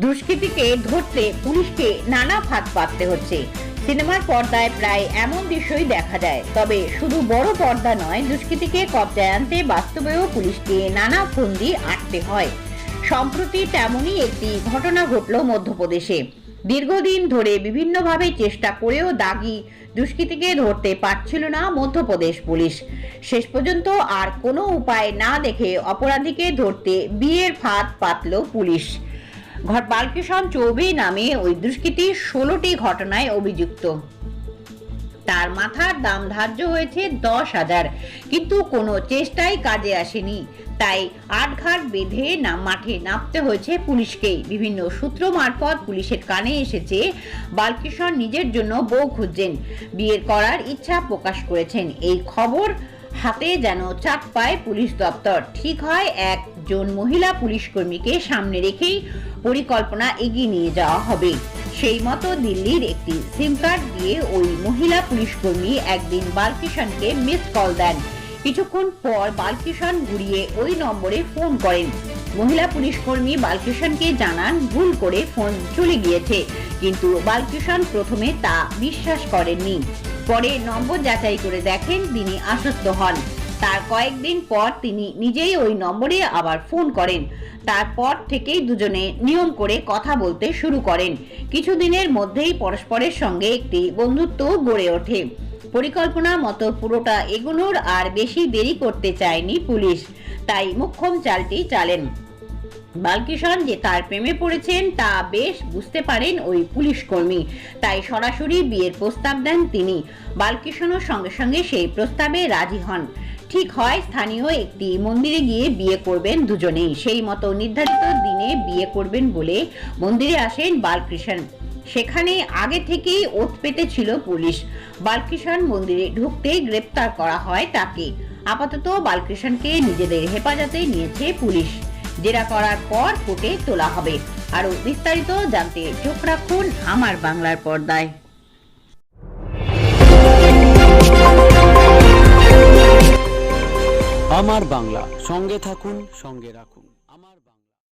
দুষ্কৃতীকে ধরতে পুলিশকে নানা ফাঁদ পাততে হচ্ছে। সিনেমার পর্দায় প্রায় এমন দৃশ্যই দেখা যায়। তবে শুধু বড় পর্দা নয়, দুষ্কৃতীকে কবজায় আনতে বাস্তবেও পুলিশকে নানা ফন্দি আটতে হয়। সম্প্রতি তেমনই একটি ঘটনা ঘটল মধ্যপ্রদেশে। দীর্ঘদিন ধরে বিভিন্নভাবে চেষ্টা করেও দাগি দুষ্কৃতীকে ধরতে পারছিল না মধ্যপ্রদেশ পুলিশ। শেষ পর্যন্ত আর কোনো উপায় না দেখে অপরাধীকে ধরতে বিয়ের ফাঁদ পাতল পুলিশ। বালকৃষ্ণ চৌবে নামে ওই দুষ্কৃতী ষোলোটি ঘটনায় অভিযুক্ত। তার মাথার দাম ধার্য হয়েছে দশ হাজার, কিন্তু কোনো চেষ্টাই কাজে আসেনি। তাই আটঘাট বেঁধে না, মাঠে নামতে হয়েছে পুলিশকেই বিভিন্ন সূত্র মারফত পুলিশের কানে এসেছে, বালকৃষ্ণ নিজের জন্য বউ খুঁজছেন। বিয়ের করার ইচ্ছা প্রকাশ করেছেন। এই খবর হাতে যেন চাপ পায় পুলিশ দপ্তর। ঠিক হয়, একজন মহিলা পুলিশ কর্মীকে সামনে রেখেই পরিকল্পনা এগিয়ে নিয়ে যাওয়া হবে। সেই মতো দিল্লির একটি সিম কার্ড দিয়ে ওই মহিলা পুলিশ কর্মী একদিন বালকিষণকে মিস কল দেন। কিছুক্ষণ পর বালকিষণ ঘুরিয়ে ওই নম্বরে ফোন করেন। মহিলা পুলিশ কর্মী বালকিষণকে জানান, ভুল করে ফোন চলে গিয়েছে। কিন্তু বালকিষণ প্রথমে তা বিশ্বাস করেননি। পরে নম্বর যাচাই করে দেখেন তিনি আশ্বস্ত হন। তার কয়েকদিন পর তিনি নিজেই ওই নম্বরে আবার ফোন করেন। তারপর থেকেই দুজনে নিয়ম করে কথা বলতে শুরু করেন। কিছুদিনের মধ্যেই পরস্পরের সঙ্গে একটি বন্ধুত্ব গড়ে ওঠে। পরিকল্পনা মতো পুরোটা এগোনোর আর বেশি দেরি করতে চায়নি পুলিশ। তাই মুখ্যম চালটি চালেন। বালকিষণ যে তার প্রেমে পড়েছেন, তা বেশ বুঝতে পারেন ওই পুলিশ কর্মী। তাই সরাসরি বিয়ের প্রস্তাব দেন তিনি। বালকিষণও সঙ্গে সঙ্গে সেই প্রস্তাবে রাজি হন। ঠিক হয় স্থানীয় একটি মন্দিরে গিয়ে বিয়ে করবেন দুজনেই। সেই মতো নির্ধারিত দিনে বিয়ে করবেন বলে মন্দিরে আসেন বালকৃষ্ণ সেখানে আগে থেকেই ওত পেতে ছিল পুলিশ। বালকৃষ্ণ মন্দিরে ঢুকতেই গ্রেপ্তার করা হয় তাকে। আপাতত বালকৃষ্ণকে নিজেদের হেফাজতে নিয়েছে পুলিশ। জেরা করার পর কোর্টে তোলা হবে। আরও বিস্তারিত জানতে চোখ রাখুন আমার বাংলার পর্দায়। আমার বাংলা, সঙ্গে থাকুন, সঙ্গে রাখুন।